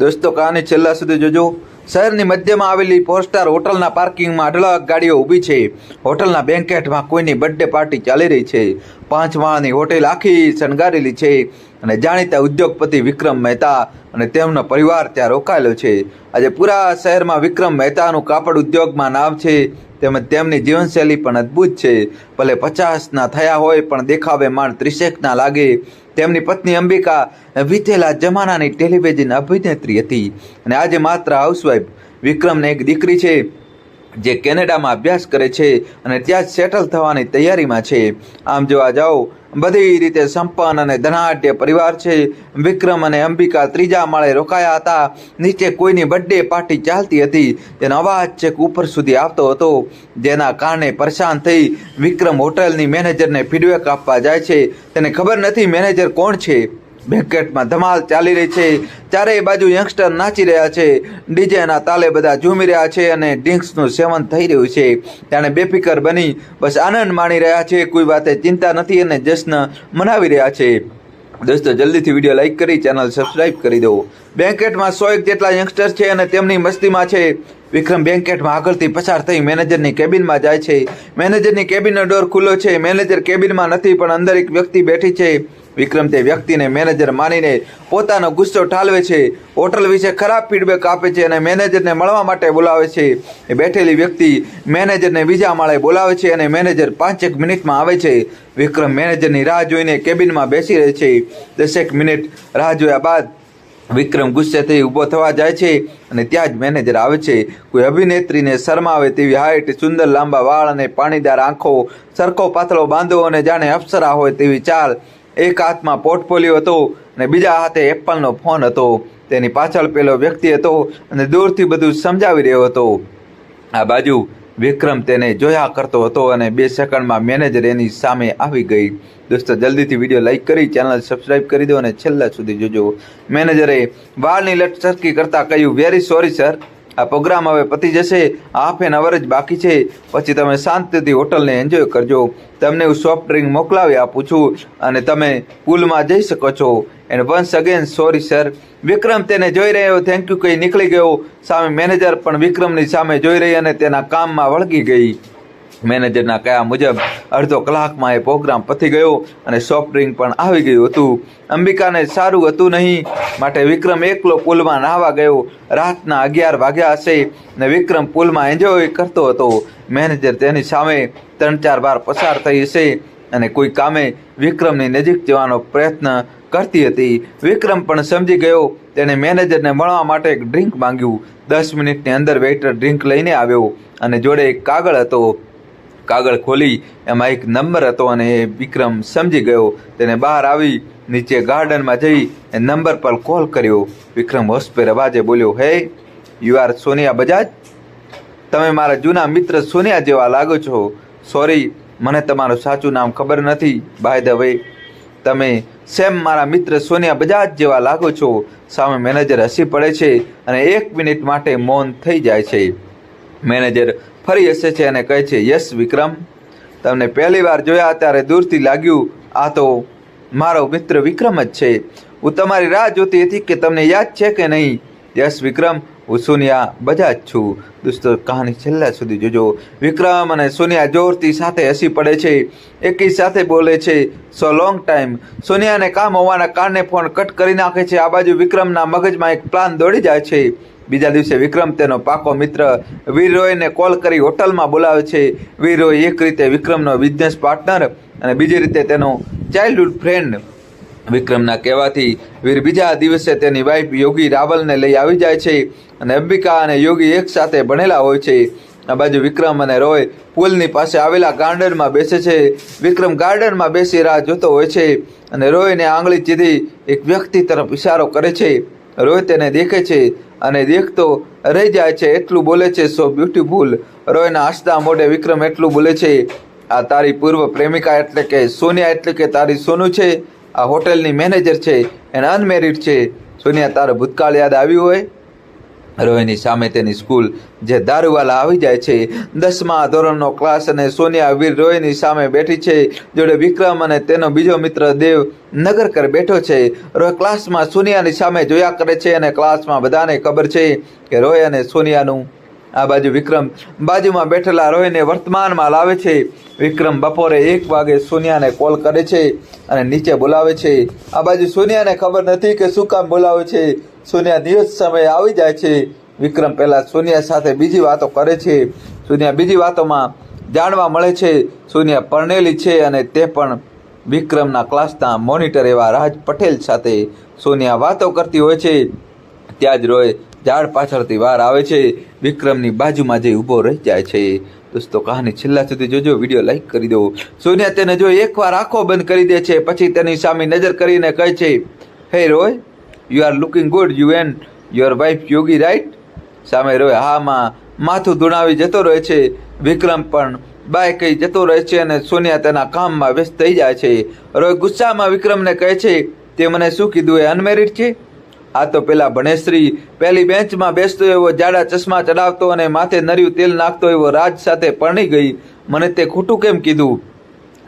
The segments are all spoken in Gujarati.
દોસ્તો કહાની છેલ્લા સુધી જોજો, શહેરની મધ્યમાં આવેલી ફોર સ્ટાર હોટલના પાર્કિંગમાં અઢળક ગાડીઓ ઊભી છે. હોટલના બેન્કેટમાં કોઈની બર્થડે પાર્ટી ચાલી રહી છે. પાંચ માળની હોટેલ આખી શણગારેલી છે અને જાણીતા ઉદ્યોગપતિ વિક્રમ મહેતા અને તેમનો પરિવાર ત્યાં રોકાયેલો છે. આજે પૂરા શહેરમાં વિક્રમ મહેતાનું કાપડ ઉદ્યોગમાં નામ છે. તેમજ તેમની જીવનશૈલી પણ અદ્ભુત છે. ભલે પચાસના થયા હોય પણ દેખાવે માણ ત્રીસેકના લાગે. તેમની પત્ની અંબિકા વીતેલા જમાનાની ટેલિવિઝન અભિનેત્રી હતી. અને આજે માત્ર હાઉસવાઈફ વિક્રમને એક દીકરી છે. જે કેનેડામાં અભ્યાસ કરે છે અને ત્યાં સેટલ થવાની તૈયારીમાં છે. આમ જોવા જાઓ, બધી રીતે સંપન્ન અને ધનાઢ્ય પરિવાર છે. વિક્રમ અને અંબિકા ત્રીજા માળે રોકાયા હતા. નીચે કોઈની બર્થડે પાર્ટી ચાલતી હતી. તેનો અવાજ છેક ઉપર સુધી આવતો હતો. જેના કારણે પરેશાન થઈ વિક્રમ હોટલની મેનેજરને ફીડબેક આપવા જાય છે. તેને ખબર નથી મેનેજર કોણ છે. બેન્કેટમાં ધમાલ ચાલી રહી છે. ચારેય બાજુ યંગસ્ટર નાચી રહ્યા છે. ડીજેના તાલે બધા ઝૂમી રહ્યા છે અને ડ્રિંક્સનું સેવન થઈ રહ્યું છે. જાણે બેફિકર બની બસ આનંદ માણી રહ્યા છે. કોઈ વાતે ચિંતા નથી અને જશ્ન મનાવી રહ્યા છે. દોસ્તો, જલ્દીથી વીડિયો લાઇક કરી, ચેનલ સબસ્ક્રાઇબ કરી દો. બેન્કેટમાં સો એક જેટલા યંગસ્ટર છે અને તેમની મસ્તીમાં છે. વિક્રમ બેન્કેટમાં આગળથી પસાર થઈ મેનેજરની કેબિનમાં જાય છે. મેનેજરની કેબિનનો ડોર ખુલ્લો છે. મેનેજર કેબિનમાં નથી, પણ અંદર એક વ્યક્તિ બેઠી છે. વિક્રમ તે વ્યક્તિને મેનેજર માનીને પોતાનો ગુસ્સો ઠાલવે છે. હોટલ વિશે ખરાબ ફીડબેક આપે છે અને મેનેજરને મળવા માટે બોલાવે છે. એ બેઠેલી વ્યક્તિ મેનેજરને બીજા માળે બોલાવે છે અને મેનેજર પાંચેક મિનિટમાં આવે છે. વિક્રમ મેનેજરની રાહ જોઈને કેબિનમાં બેસી રહે છે. દસેક મિનિટ રાહ જોયા બાદ વિક્રમ ગુસ્સે થઈ ઊભો થવા જાય છે અને ત્યાં જ મેનેજર આવે છે. કોઈ અભિનેત્રીને શરમાવે તેવી હાઈટ, સુંદર લાંબા વાળ અને પાણીદાર આંખો, સરખો પાતળો બાંધો અને જાણે અપ્સરા હોય તેવી ચાલ એક હાથમાં પોર્ટફોલિયો હતો અને બીજા હાથે એપલનો ફોન હતો. તેની પાછળ પેલો વ્યક્તિ હતો અને દૂરથી બધું સમજાવી રહ્યો હતો. આ બાજુ વિક્રમ તેને જોયા કરતો હતો અને બે સેકન્ડમાં મેનેજર એની સામે આવી ગઈ. દોસ્તો, જલ્દીથી વીડિયો લાઇક કરી, ચેનલ સબસ્ક્રાઇબ કરી દો અને છેલ્લા સુધી જોજો. મેનેજરે વાળની લટ સરકી કરતાં કહ્યું વેરી સોરી સર આ પ્રોગ્રામ હવે પતી જશે. હાફ એન અવર જ બાકી છે. પછી તમે શાંતિથી હોટલને એન્જોય કરજો. તમને હું સોફ્ટ ડ્રિંક મોકલાવી આપું છું અને તમે પુલમાં જઈ શકો છો. And once again sorry sir Vikram તેને જોઈ રહ્યો. થેન્ક યુ કહી નીકળી ગયો. સામે મેનેજર પણ વિક્રમની સામે જોઈ રહી અને તેના કામમાં વળગી ગઈ. મેનેજરના કયા મુજબ અડધો કલાકમાં એ પ્રોગ્રામ પતી ગયો અને સોફ્ટ ડ્રિંક પણ આવી ગયું હતું. અંબિકાને સારું હતું નહીં, માટે વિક્રમ એકલો પુલમાં નાહવા ગયો. રાતના અગિયાર વાગ્યા હશે ને વિક્રમ પુલમાં એન્જોય કરતો હતો. મેનેજર તેની સામે ત્રણ ચાર વાર પસાર થઈ હશે અને કોઈ કામે વિક્રમની નજીક જવાનો પ્રયત્ન કરતી હતી. વિક્રમ પણ સમજી ગયો, તેણે મેનેજરને મળવા માટે એક ડ્રિંક માંગ્યું. દસ મિનિટની અંદર વેઇટર ડ્રિંક લઈને આવ્યો અને જોડે એક કાગળ હતો. કાગળ ખોલી એમાં એક નંબર હતો અને એ વિક્રમ સમજી ગયો. તેને બહાર આવી નીચે ગાર્ડનમાં જઈ એ નંબર પર કોલ કર્યો. વિક્રમ હોસ્પેર અવાજે બોલ્યો, હે યુ આર સોનિયા બજાજ? તમે મારા જૂના મિત્ર સોનિયા જેવા લાગો છો. સોરી મને તમારું સાચું નામ ખબર નથી. બાય ધ વે તમે સેમ મારા મિત્ર સોનિયા બજાજ જેવા લાગો છો. સામે મેનેજર હસી પડે છે અને એક મિનિટ માટે મૌન થઈ જાય છે. મેનેજર ફરી હસે છે અને કહે છે, યસ, વિક્રમ, તમને પહેલી વાર જોયા ત્યારે દૂરથી લાગ્યું. આ તો મારો મિત્ર વિક્રમ જ છે. હું તમારી રાહ જોતી હતી કે તમને યાદ છે કે નહીં? યસ, વિક્રમ, હું સોનિયા બજાજ છું. દોસ્તો, કહાની છેલ્લા સુધી જોજો. વિક્રમ અને સોનિયા જોરથી સાથે હસી પડે છે. એકી સાથે બોલે છે, સો લોંગ ટાઈમ. સોનિયાને કામ હોવાના કારણે ફોન કટ કરી નાખે છે. આ બાજુ વિક્રમના મગજમાં એક પ્લાન દોડી જાય છે. બીજા દિવસે વિક્રમ તેનો પાકો મિત્ર વીર રોયને કોલ કરી હોટલમાં બોલાવે છે. વીર રોય એક રીતે વિક્રમનો બિઝનેસ પાર્ટનર અને બીજી રીતે તેનો ચાઇલ્ડહુડ ફ્રેન્ડ વિક્રમના કહેવાથી વીર બીજા દિવસે તેની વાઈફ યોગી રાવલને લઈ આવી જાય છે અને અંબિકા અને યોગી એક સાથે ભણેલા હોય છે. આ બાજુ વિક્રમ અને રોય પુલની પાસે આવેલા ગાર્ડનમાં બેસે છે. વિક્રમ ગાર્ડનમાં બેસી રાહ જોતો હોય છે અને રોયને આંગળી ચીધી એક વ્યક્તિ તરફ ઇશારો કરે છે. રોય તેને દેખે છે અને દેખતો રહી જાય છે, એટલું બોલે છે સો બ્યુટીફુલ રોયના હસતા મોઢે વિક્રમ એટલું બોલે છે, આ તારી પૂર્વ પ્રેમિકા એટલે કે સોનિયા એટલે કે તારી સોનું છે, આ હોટેલની મેનેજર છે એને અનમેરિડ છે. સોનિયા, તારો ભૂતકાળ યાદ આવ્યું હોય? રોહિની સામે તેની સ્કૂલ જે દારૂવાલા આવી જાય છે. દસમા ધોરણનો ક્લાસ અને સોનિયા વીર રોહિણી સામે બેઠી છે. જોડે વિક્રમ અને તેનો બીજો મિત્ર દેવ નગરકર બેઠો છે. રોય ક્લાસમાં સોનિયાની સામે જોયા કરે છે અને ક્લાસમાં બધાને ખબર છે કે રોય અને સોનિયાનું આ બાજુ વિક્રમ બાજુમાં બેઠેલા રોહિને વર્તમાનમાં લાવે છે. વિક્રમ બપોરે એક વાગે સોનિયાને કોલ કરે છે અને નીચે બોલાવે છે. આ બાજુ સોનિયાને ખબર નથી કે શું કામ બોલાવે છે. સોનિયા દિવસ સમયે આવી જાય છે. વિક્રમ પહેલાં સોનિયા સાથે બીજી વાતો કરે છે. સોનિયા બીજી વાતોમાં જાણવા મળે છે. સોનિયા પરણેલી છે અને તે પણ વિક્રમના ક્લાસના મોનિટર એવા રાજ પટેલ સાથે સોનિયા વાતો કરતી હોય છે. ત્યાં જ રોય ઝાડ પાછળથી વાર આવે છે, વિક્રમની બાજુમાં જઈ ઊભો રહી જાય છે. દોસ્તો, કહાની છેલ્લા સુધી જોજો, વીડિયો લાઈક કરી દો. સોનિયા તેને જો એકવાર આંખો બંધ કરી દે છે, પછી તેની સામે નજર કરીને કહે છે, hey Roy you are looking good you and your wife Yogi right સામે રોય, હા, માં. માથું ધુણાવી જતો રહે છે. વિક્રમ પણ બાય કહી જતો રહે છે અને સોનિયા તેના કામમાં વ્યસ્ત થઈ જાય છે. રોય ગુસ્સામાં વિક્રમને કહે છે, તે મને શું કીધું, એ અનમેરિડ છે? આ તો પેલા ભણેશ્રી પહેલી બેન્ચમાં બેસતો એવો જાડા ચશ્મા ચડાવતો અને માથે નર્યું તેલ નાખતો એવો રાજ સાથે પરણી ગઈ. મને તે ખોટું કેમ કીધું?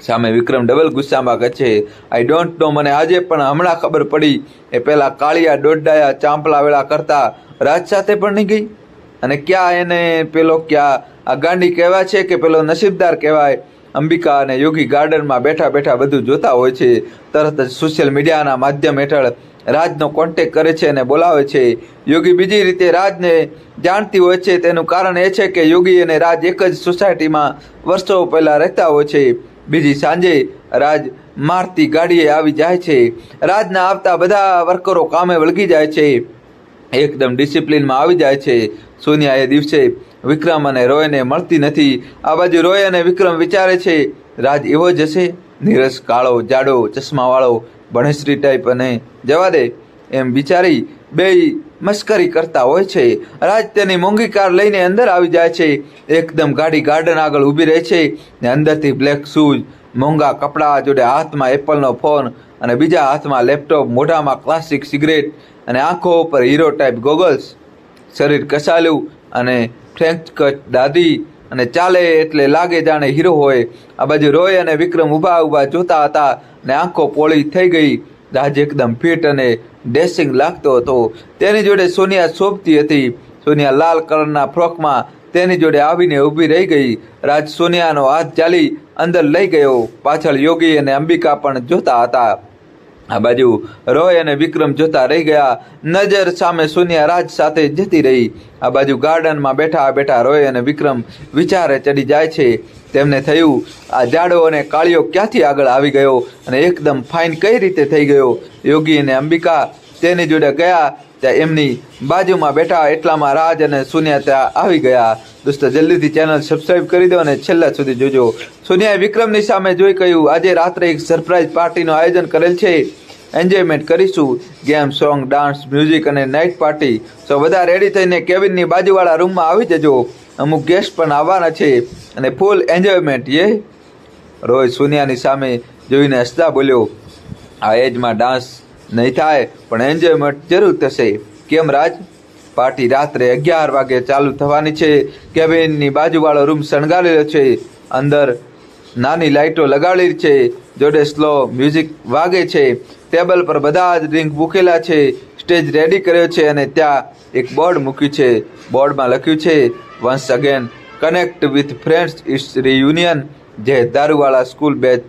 સામે વિક્રમ ડબલ ગુસ્સામાં કહે છે આઈ ડોન્ટ નો મને આજે પણ હમણાં ખબર પડી એ પેલા કાળિયા દોડડાયા ચાંપલા વેળા કરતા રાજ સાથે પરણી ગઈ. અને ક્યાં એને પેલો ક્યાં? આ ગાંડી કહેવાય છે કે પેલો નસીબદાર કહેવાય. અંબિકા અને યોગી ગાર્ડનમાં બેઠા બેઠા બધું જોતા હોય છે. તરત જ સોશિયલ મીડિયાના માધ્યમ હેઠળ રાજનો કોન્ટેક કરે છે અને બોલાવે છે. યોગી બીજી રીતે રાજને જાણતી હોય છે. તેનું કારણ એ છે કે યોગી અને રાજ એક જ સોસાયટીમાં વર્ષો પહેલાં રહેતા હોય છે. બીજી સાંજે રાજ મારતી ગાડીએ આવી જાય છે. રાજના આવતા બધા વર્કરો કામે વળગી જાય છે. એકદમ ડિસિપ્લિનમાં આવી જાય છે. સોનિયા એ દિવસે વિક્રમ અને રોયને મળતી નથી. આ બાજુ રોય અને વિક્રમ વિચારે છે, રાજ એવો જ હશે? નીરસ, કાળો, જાડો, ચશ્માવાળો ભણેશ્રી ટાઈપ અને જવા દે એમ વિચારી બે મસ્કરી કરતા હોય છે. રાજ તેની મોંઘી કાર લઈને અંદર આવી જાય છે. એકદમ ગાડી ગાર્ડન આગળ ઊભી રહે છે ને અંદરથી બ્લેક શૂઝ મોંઘા કપડાં, જોડે હાથમાં એપલનો ફોન અને બીજા હાથમાં લેપટોપ મોઢામાં ક્લાસિક સિગરેટ અને આંખો ઉપર હીરો ટાઈપ ગોગલ્સ શરીર કસાલું અને ફ્રેન્ચ કટ દાદી અને ચાલે એટલે લાગે જાણે હીરો હોય. આ બાજુ રોય અને વિક્રમ ઊભા ઊભા જોતા હતા ને આંખો પોળી થઈ ગઈ. રાજ એકદમ ફિટ અને ડેસિંગ લાગતો હતો. તેની જોડે સોનિયા શોભતી હતી. સોનિયા લાલ કલરના ફ્રોકમાં તેની જોડે આવીને ઊભી રહી ગઈ. રાજ સોનિયાનો હાથ ચાલી અંદર લઈ ગયો. પાછળ યોગી અને અંબિકા પણ જોતા હતા. આ બાજુ રોય અને વિક્રમ જોતા રહી ગયા. નજર સામે સોનિયા રાજ સાથે જતી રહી. આ બાજુ ગાર્ડનમાં બેઠા બેઠા રોય અને વિક્રમ વિચારે ચડી જાય છે. તેમને થયું, આ જાડો અને કાળિયો ક્યાંથી આગળ આવી ગયો? અને એકદમ ફાઇન કઈ રીતે થઈ ગયો? યોગી અને અંબિકા તેની જોડે ગયા. ત્યાં એમની બાજુમાં બેઠા એટલામાં રાજ અને સોનિયા ત્યાં આવી ગયા. દોસ્તો, જલ્દીથી ચેનલ સબસ્ક્રાઈબ કરી દો અને છેલ્લા સુધી જોજો. સોનિયાએ વિક્રમની સામે જોઈ કહ્યું, આજે રાત્રે એક સરપ્રાઇઝ પાર્ટીનું આયોજન કરેલ છે. એન્જોયમેન્ટ કરીશું. ગેમ સોંગ ડાન્સ મ્યુઝિક અને નાઇટ પાર્ટી સો બધા રેડી થઈને કેબિનની બાજુવાળા રૂમમાં આવી જજો. અમુક ગેસ્ટ પણ આવવાના છે અને ફૂલ એન્જોયમેન્ટ યે. રોય સોનિયાની સામે જોઈને હસતા બોલ્યો, આ એજમાં ડાન્સ નહીં થાય, પણ એન્જોયમેન્ટ જરૂર થશે. કેમ રાજ? પાર્ટી રાત્રે અગિયાર વાગે ચાલુ થવાની છે. કેબિનની બાજુવાળો રૂમ શણગારેલો છે. અંદર નાની લાઇટો લગાડેલી છે. જોડે સ્લો મ્યુઝિક વાગે છે. ટેબલ પર બધા જ ડ્રિંક મૂકેલા છે. સ્ટેજ રેડી કર્યો છે અને ત્યાં એક બોર્ડ મૂક્યું છે. બોર્ડમાં લખ્યું છે once again connect with friends it's reunion જે દારૂવાળા school batch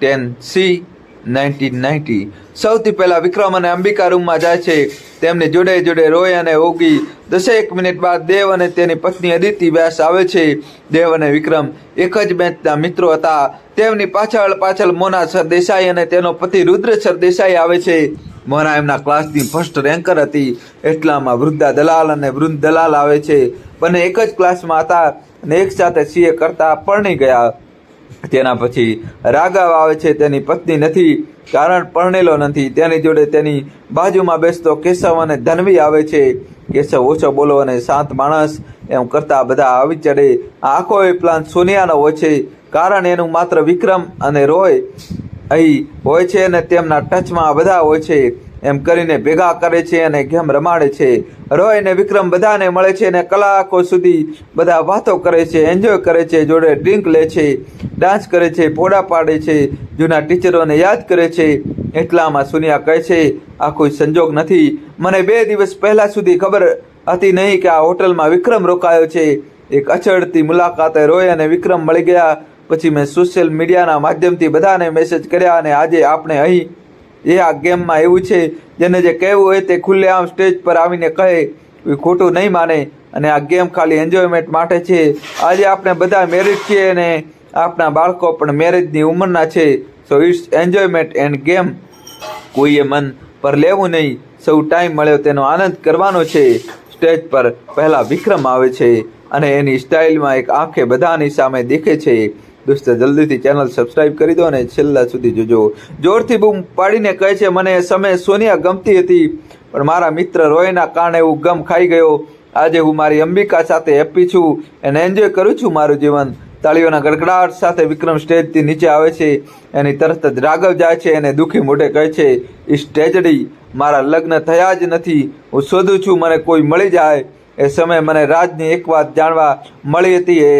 ten C nineteen ninety. સૌથી પહેલાં વિક્રમ અને અંબિકા રૂમમાં જાય છે. તેમની જોડે જોડે રોય અને ઓગી. દસેક મિનિટ બાદ દેવ અને તેની પત્ની અદિતિ વ્યાસ આવે છે. દેવ અને વિક્રમ એક જ બેંચના મિત્રો હતા. તેમની પાછળ પાછળ મોના સરદેસાઈ અને તેનો પતિ રુદ્ર સરદેસાઈ આવે છે. મોના એમના ક્લાસની ફર્સ્ટ રેન્કર હતી. એટલામાં વૃદ્ધા દલાલ અને વૃંદ દલાલ આવે છે. બંને એક જ ક્લાસમાં હતા અને એક સાથે સીએ કરતા પરણી ગયા. તેના પછી રાઘવ આવે છે, તેની પત્ની નથી, કારણ પરણેલો નથી. તેની જોડે તેની બાજુમાં બેસતો કેશવ અને ધનવી આવે છે. કેશવ ઓછો બોલો અને શાંત માણસ એમ કરતા બધા આવી ચડે. આખો એ પ્લાન સોનિયાનો હોય છે, કારણ એનું માત્ર વિક્રમ અને રોય અહીં હોય છે અને તેમના ટચમાં બધા હોય છે. એમ કરીને ભેગા કરે છે અને ગેમ રમાડે છે. રોય અને વિક્રમ બધાને મળે છે અને કલાકો સુધી બધા વાતો કરે છે એન્જોય કરે છે, જોડે ડ્રિંક લે છે ડાન્સ કરે છે પોડા પાડે છે, જૂના ટીચરોને યાદ કરે છે. એટલામાં સુનિયા કહે છે, આ કોઈ સંજોગ નથી. મને બે દિવસ પહેલાં સુધી ખબર હતી નહીં કે આ હોટલમાં વિક્રમ રોકાયો છે. એક અચળતી મુલાકાતે રોય અને વિક્રમ મળી ગયા. પછી મેં સોશિયલ મીડિયાના માધ્યમથી બધાને મેસેજ કર્યા અને આજે આપણે અહીં એ આ ગેમમાં એવું છે, જેને જે કહેવું હોય તે ખુલ્લેઆમ સ્ટેજ પર આવીને કહે, એ ખોટું નહીં માને. અને આ ગેમ ખાલી એન્જોયમેન્ટ માટે છે. આજે આપણે બધા મેરિડ છીએ અને આપણા બાળકો પણ મેરેજની ઉંમરના છે. So it's enjoyment and game કોઈએ મન પર લેવું નહીં, સૌ ટાઈમ મળ્યો તેનો આનંદ કરવાનો છે. સ્ટેજ પર પહેલાં વિક્રમ આવે છે અને એની સ્ટાઇલમાં એક આંખે બધાની સામે દેખે છે. દોસ્તો, જલ્દીથી ચેનલ સબસ્ક્રાઇબ કરી દો અને છેલ્લા સુધી જોજો. જોરથી બૂમ પાડીને કહે છે, મને સમય સોનિયા ગમતી હતી, પણ મારા મિત્ર રોયના કારણે હું ગમ ખાઈ ગયો. આજે હું મારી અંબિકા સાથે હેપી છું અને એન્જોય કરું છું મારું જીવન. તાળીઓના ગડગડાટ સાથે વિક્રમ સ્ટેજથી નીચે આવે છે. એની તરત જ રાઘવ જાય છે અને દુઃખી મોઢે કહે છે એ સ્ટેજડી મારા લગ્ન થયા જ નથી. હું શોધું છું, મને કોઈ મળી જાય. એ સમયે મને રાજની એક વાત જાણવા મળી હતી, એ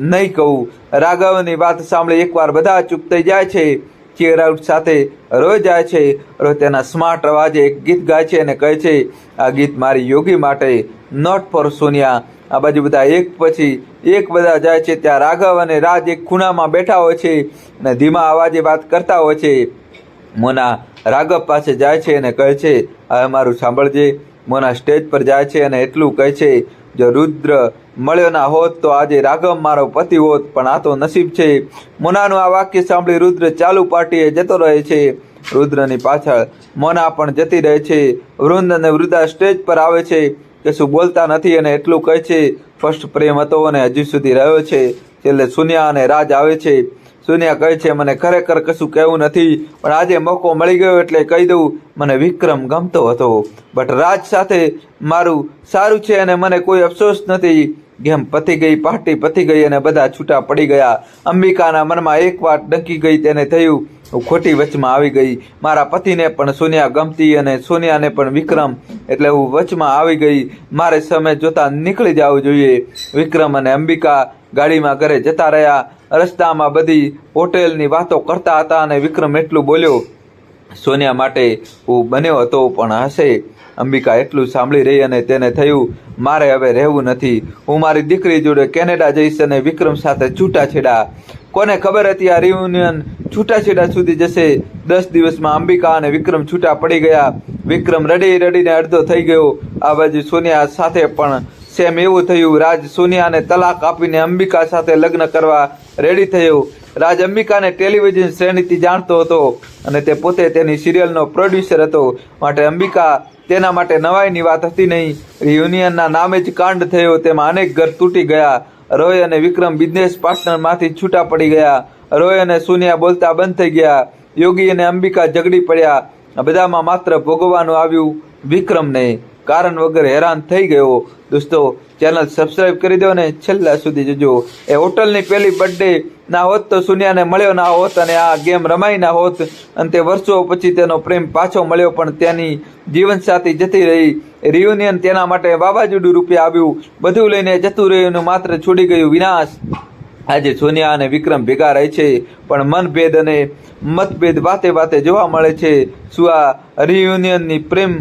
નહીં કહું. રાઘવની વાત સાંભળી એકવાર બધા ચૂપ થઈ જાય છે. ચેર આઉટ સાથે રોય જાય છે. રોજ તેના સ્માર્ટ અવાજે એક ગીત ગાય છે અને કહે છે, આ ગીત મારી યોગી માટે નોટ ફોર સોનિયા. આ બાજુ બધા એક પછી એક બધા જાય છે. ત્યાં રાઘવ અને રાજ એક ખૂણામાં બેઠા હોય છે અને ધીમા અવાજે વાત કરતા હોય છે. મોના રાઘવ પાસે જાય છે અને કહે છે હવે મારું સાંભળજે. મોના સ્ટેજ પર જાય છે અને એટલું કહે છે, જો રુદ્ર મળ્યો ના હોત તો આજે રાઘવ મારો પતિ હોત, પણ આ તો નસીબ છે. મોનાનું આ વાક્ય સાંભળી રુદ્ર ચાલુ પાર્ટીએ જતો રહે છે. રુદ્રની પાછળ મોના પણ જતી રહે છે. વૃંદ અને વૃદ્ધા સ્ટેજ પર આવે છે. કશું બોલતા નથી અને એટલું કહે છે ફર્સ્ટ પ્રેમ હતો અને હજી સુધી રહ્યો છે. છેલ્લે સુનિયા અને રાજ આવે છે. સુનિયા કહે છે, મને ખરેખર કશું કહેવું નથી, પણ આજે મોકો મળી ગયો એટલે કહી દઉં, મને વિક્રમ ગમતો હતો. બટ રાજ સાથે મારું સારું છે અને મને કોઈ અફસોસ નથી. ગેમ પતી ગઈ, પાર્ટી પતી ગઈ અને બધા છૂટા પડી ગયા. અંબિકાના મનમાં એક વાત ડંકી ગઈ તેને થયું, હું ખોટી વચમાં આવી ગઈ. મારા પતિને પણ સોનિયા ગમતી અને સોનિયાને પણ વિક્રમ એટલે હું વચમાં આવી ગઈ. મારે સમય જોતા નીકળી જવું જોઈએ. વિક્રમ અને અંબિકા ગાડીમાં ઘરે જતા રહ્યા. રસ્તામાં બધી હોટેલની વાતો કરતા હતા અને વિક્રમ એટલું બોલ્યો સોનિયા માટે હું બન્યો હતો, પણ હશે. અંબિકા એટલું સાંભળી રહી અને તેને થયું, મારે હવે રહેવું નથી. હું મારી દીકરી જોડે કેનેડા જઈશ અને વિક્રમ સાથે છૂટાછેડા. કોને ખબર હતી આ રિયુનિયન છૂટાછેડા સુધી જશે? દસ દિવસમાં અંબિકા અને વિક્રમ છૂટા પડી ગયા. વિક્રમ રડી રડીને અડધો થઈ ગયો. આ બાજુ સોનિયા સાથે પણ સેમ એવું થયું. રાજ સોનિયાને તલાક આપીને અંબિકા સાથે લગ્ન કરવા રેડી થયો. રાજ અંબિકાને ટેલિવિઝન શ્રેણીથી જાણતો હતો અને તે પોતે તેની સિરિયલનો પ્રોડ્યુસર હતો. માટે અંબિકા તેના માટે નવાઈની વાત હતી નહીં. રિયુનિયનના નામે જ કાંડ થયો. તેમાં અનેક ઘર તૂટી ગયા. રોય અને વિક્રમ બિઝનેસ પાર્ટનરમાંથી છૂટા પડી ગયા. રોય અને સોનિયા બોલતા બંધ થઈ ગયા. યોગી અને અંબિકા ઝઘડી પડ્યા. બધામાં માત્ર ભોગવવાનું આવ્યું વિક્રમને. કારણ વગર હેરાન થઈ ગયો. દોસ્તો ચેનલ સબસ્ક્રાઈબ કરી દો ને છેલ્લા સુધી જજો. એ હોટલની પહેલી બર્થડે ના હોત તો સુનિયાને મળ્યો ના હોત અને આ ગેમ રમાઈ ના હોત. અને તે વર્ષો પછી તેનો પ્રેમ પાછો મળ્યો, પણ તેની જીવનસાથી જતી રહી. રિયુનિયન તેના માટે વાવાઝોડું રૂપે આવ્યું. બધું લઈને જતું રહ્યું અને માત્ર છોડી ગયું વિનાશ. આજે સોનિયા અને વિક્રમ ભેગા રહે છે, પણ મનભેદ અને મતભેદ વાતે વાતે જોવા મળે છે. શું આ રિયુનિયનની પ્રેમ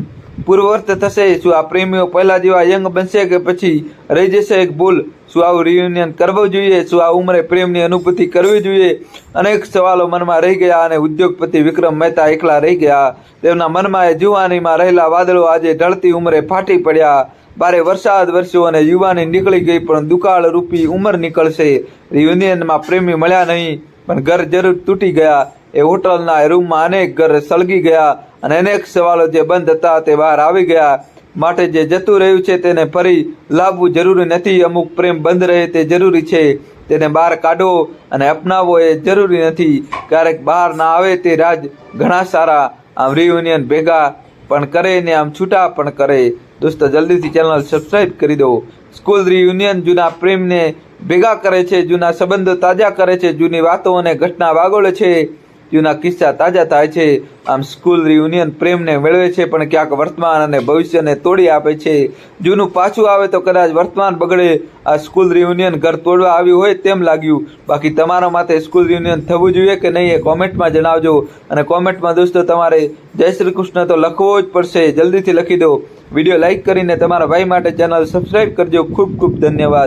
પૂર્વવર્ત થશે. શું આ પ્રેમીઓ પહેલા જેવા યંગ બનશે કે પછી રહી જશે? એક ભૂલ. શું આવું રિયુનિયન કરવું જોઈએ? શું આ ઉંમરે પ્રેમની અનુભૂતિ કરવી જોઈએ? અનેક સવાલો મનમાં રહી ગયા અને ઉદ્યોગપતિ વિક્રમ મહેતા એકલા રહી ગયા. તેમના મનમાં એ જુવાનીમાં રહેલા વાદળો આજે ઢળતી ઉંમરે ફાટી પડ્યા. ભારે વરસાદ વરસ્યો અને યુવાની નીકળી ગઈ, પણ દુકાળ રૂપી ઉંમર નીકળશે. રિયુનિયનમાં પ્રેમી મળ્યા નહીં, પણ ઘર જરૂર તૂટી ગયા. એ હોટલના રૂમમાં અનેક ઘર સળગી ગયા અને અનેક સવાલો જે બંધ હતા તે બહાર આવી ગયા. માટે જે જતું રહ્યું છે તેને ફરી લાવવું જરૂરી નથી. અમુક પ્રેમ બંધ રહે તે જરૂરી છે. તેને બહાર કાઢો અને અપનાવવો એ જરૂરી નથી. ક્યારેક બહાર ના આવે તે રાજ ઘણા સારા. આમ રિયુનિયન ભેગા પણ કરે ને આમ છૂટા પણ કરે. દોસ્તો, જલ્દીથી ચેનલ સબસ્ક્રાઈબ કરી દો. સ્કૂલ રિયુનિયન જૂના પ્રેમને ભેગા કરે છે, જૂના સંબંધો તાજા કરે છે, જૂની વાતો અને ઘટના વાગોળે છે. જૂના કિસ્સા તાજા થાય છે. આમ સ્કૂલ રિયુનિયન પ્રેમને મેળવે છે, પણ ક્યાંક વર્તમાન અને ભવિષ્યને તોડી આપે છે. જૂનું પાછું આવે તો કદાચ વર્તમાન બગડે. આ સ્કૂલ રિયુનિયન ઘર તોડવા આવ્યું હોય તેમ લાગ્યું. બાકી તમારા માટે સ્કૂલ રિયુનિયન થવું જોઈએ કે નહીં એ કોમેન્ટમાં જણાવજો. અને કોમેન્ટમાં દોસ્તો તમારે જય શ્રી કૃષ્ણ તો લખવો જ પડશે. જલ્દીથી લખી દો. વીડિયો લાઇક કરીને તમારા ભાઈ માટે ચેનલ સબસ્ક્રાઈબ કરજો. ખૂબ ખૂબ ધન્યવાદ.